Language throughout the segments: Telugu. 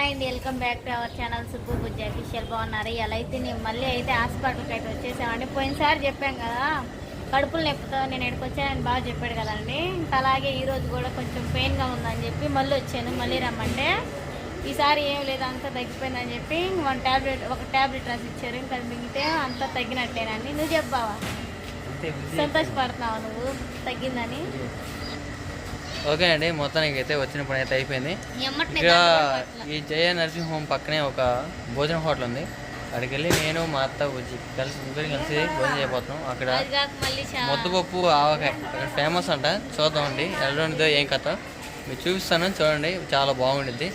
హాయ్ అండి welcome back to our channel Subbu Bujji official. బాగున్నారు? ఇలా అయితే నేను మళ్ళీ అయితే హాస్పిటల్కి అయితే వచ్చేసామండి. పోయినసారి చెప్పాం కదా కడుపులు నొప్పితో నేను ఇక్కడికి వచ్చానని బాగా చెప్పాడు కదండి. ఇంకా అలాగే ఈ రోజు కూడా కొంచెం పెయిన్గా ఉందని చెప్పి మళ్ళీ వచ్చాను. మళ్ళీ రమ్మంటే ఈసారి ఏం లేదు అంతా తగ్గిపోయిందని చెప్పి వన్ ట్యాబ్లెట్ ఒక ట్యాబ్లెట్ రాసి ఇచ్చారు. ఇంకా మిగితే అంతా తగ్గినట్టేనండి. నువ్వు చెప్పావా? సంతోషపడుతున్నావా నువ్వు? తగ్గిందని? ఓకే అండి మొత్తానికి అయితే వచ్చిన పని అయితే అయిపోయింది. ఇక్కడ ఈ జయ నర్సింగ్ హోమ్ పక్కనే ఒక భోజన హోటల్ ఉంది. అక్కడికి వెళ్ళి నేను మా అత్త వచ్చి కలిసి ముగ్గురు కలిసి భోజనం చేయబోతున్నాం. అక్కడ ముద్దపప్పు ఆవకాయ. అక్కడ ఫేమస్ అంట. చూద్దామండి ఎలా ఉంటుందో ఏం కథ. మీరు చూపిస్తాను చూడండి చాలా బాగుండిద్ది.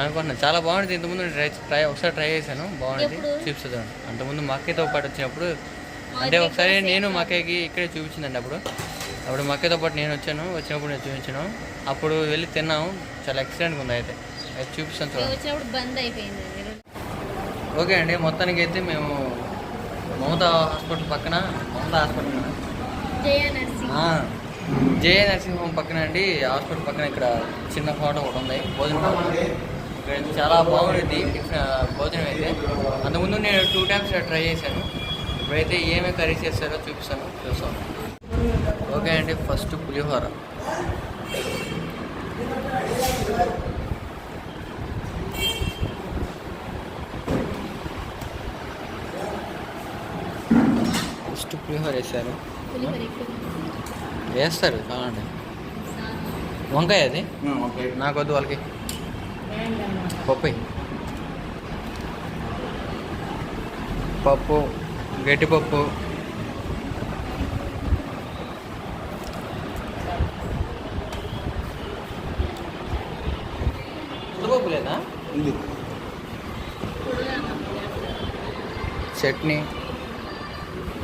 అనుకుంటున్నాను చాలా బాగుంటుంది ఇంతకుముందు ట్రై ట్రై ఒకసారి ట్రై చేశాను బాగుంటుంది? చూపిస్తాను. అంతకుముందు మా అక్కయ్యతో పాటు వచ్చినప్పుడు. అంటే ఒకసారి నేను మా అక్కయ్యకి ఇక్కడే చూపించిందండి అప్పుడు. అప్పుడు మా అక్కయ్యతో పాటు నేను వచ్చాను. వచ్చినప్పుడు నేను చూపించాను. అప్పుడు వెళ్ళి తిన్నాము. చాలా ఎక్సలెంట్గా ఉంది అయితే. అయితే చూపిస్తాను చూడండి. బంద్ అయిపోయింది అది. ఓకే అండి మొత్తానికి అయితే మేము మమతా హాస్పిటల్ పక్కన Mamata hospital Jaya nursing. Home పక్కన అండి. హాస్పిటల్ పక్కన ఇక్కడ చిన్న హోటల్ ఒకటి ఉంది. భోజనం ఇక్కడ చాలా టిఫిన్ భోజనం అయితే. అంతకుముందు నేను టూ టైమ్స్ ట్రై చేశాను. ఇప్పుడైతే ఏమేమి కర్రీ చేస్తారో చూపిస్తాను. చూస్తాను. ఓకే అండి ఫస్ట్ పులిహోర. ఫస్ట్ పులిహోర వేసారు వేస్తారు కావాలండి వంకాయ అది? నాకు వద్దు వాళ్ళకి. పప్పు. పప్పు గట్టి లేదా చట్నీ.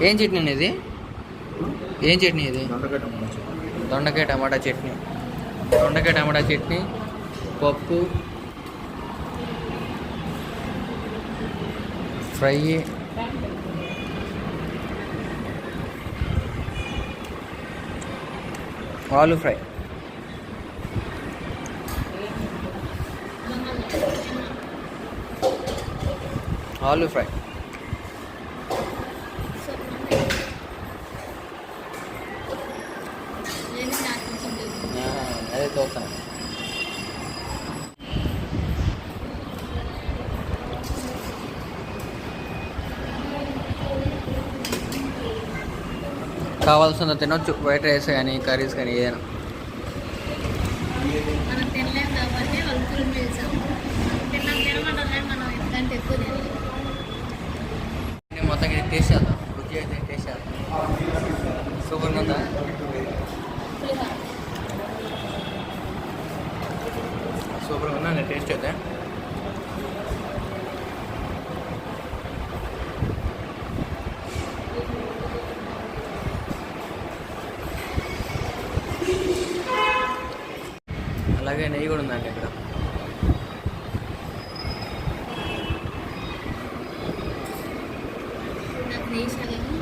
ఏం చట్నీ అండి ఇది? ఏం చట్నీ ఇది? దొండకాయ టమాటా చట్నీ. దొండకాయ టమాటా చట్నీ పప్పు ఫ్రై. ఆలు ఫ్రై. ఆలు ఫ్రై. అదే చూస్తాను కావాల్సిన తినొచ్చు వైట్ రైస్ కానీ కర్రీస్ కానీ ఏదైనా. మనం తినలేం కాబట్టి వాళ్ళు ఫుల్ తిన్నాం తినమంటే మనం ఎంత ఎక్కువ తినలేం. మొత్తం ఇది టేస్ట్ చేద్దాం రుచి అయితే టేస్ట్ చేద్దాం సూపర్ ఉందా పులిహోర సూపర్ ఉందా టేస్ట్ అయితే అలాగే నెయ్యి కూడా ఉందండి ఇక్కడ శాలను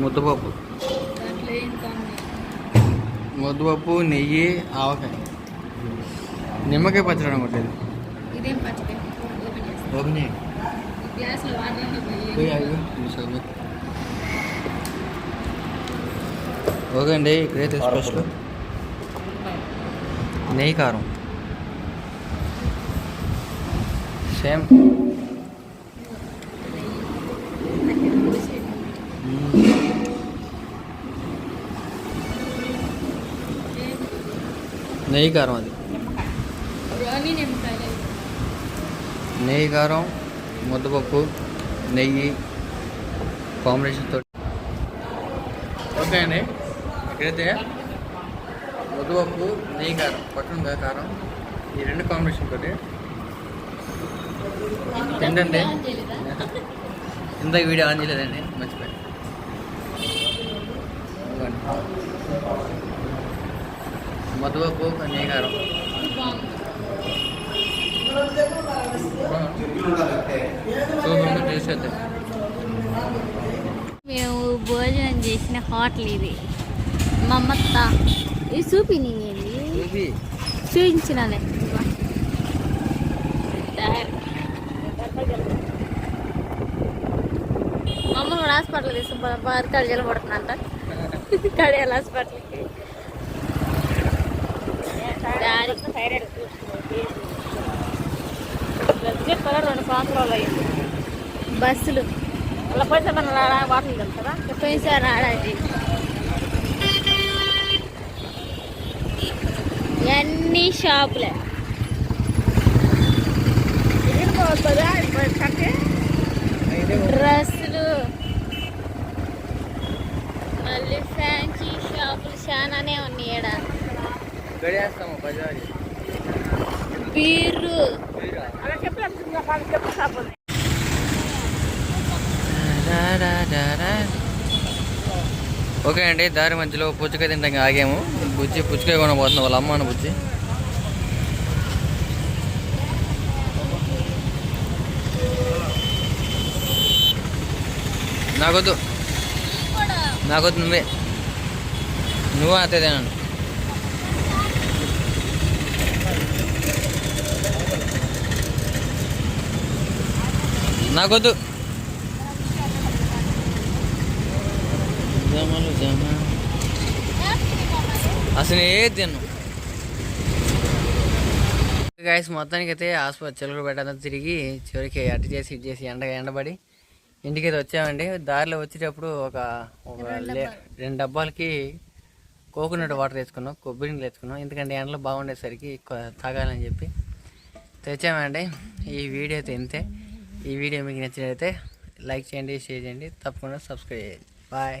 ముద్దపప్పు. ముద్దపప్పు నెయ్యి ఆవకాయ. నిమ్మకాయ పచ్చడి ఇదేం. పచ్చడి? ఓపెన్ చేస్తాను ఓపెన్ చేయి. గ్లాస్లో వాటర్ ఓకే అండి ఇక్కడైతే స్పెషల్ నెయ్యి కారం. సేమ్. నెయ్యి కారం అది. నెయ్యి కారం ముద్దపప్పు నెయ్యి కాంబినేషన్ తోటి. ఓకే అండి. ఇక్కడైతే ముద్దపప్పు నెయ్యి కారం పట్టుందా కారం ఈ రెండు కాంబినేషన్ తోటి తిండండి. ఆన్ ఇంత వీడియో ఆన్ చేయలేదండి మర్చిపోయి ముద్దపప్పు నెయ్యి కారం మేము భోజనం చేసిన హోటల్ ఇది. మమ్మత్త. ఇది చూపి చూపించినాలే మమ్మల్ని కూడా హాస్పిటల్ తీసుకుని బారికాడు జలపడుతుందంట కడియాల హాస్పిటల్కి. రెండు సంవత్సరాలు అయ్యింది. బస్సులు. అలా పోయితే మన వాటర్ కదా? పోయినసారి ఆడాది అన్ని షాపులే. డ్రెస్సులు. మళ్ళీ ఫ్యాన్సీ షాపులు చాలానే ఉన్నాయి ఈడ. గడియేస్తాము ఓకే అండి దారి మధ్యలో పుచ్చకాయ తింటాం ఆగాము. బుజ్జి పుచ్చకాయ కొనబోతున్నాం వాళ్ళ అమ్మ అన్న బుజ్జి. నాకొద్దు. నాకొద్దు నువ్వే. నువ్వు అంతే తినండి. నాకొద్దు. జమలు జమ. అసలు ఏది తిన్ను? గాయస్ మొత్తానికి అయితే హాస్పిటల్ చిలుకలు పెట్టాలని తిరిగి చివరికి అటు చేసి ఇటు చేసి ఎండ ఎండబడి ఇంటికి అయితే వచ్చామండి. దారిలో వచ్చేటప్పుడు ఒక రెండు డబ్బాలకి కోకోనట్ వాటర్ వేసుకున్నాం కొబ్బరి నీళ్ళు వేసుకున్నాం. ఎందుకంటే ఎండలు బాగుండేసరికి తాగాలని చెప్పి తెచ్చామండి. ఈ వీడియో అయితే ఇంతే. ఈ వీడియో మీకు నచ్చినట్లయితే లైక్ చేయండి షేర్ చేయండి. తప్పకుండా సబ్స్క్రైబ్ చేయండి. బాయ్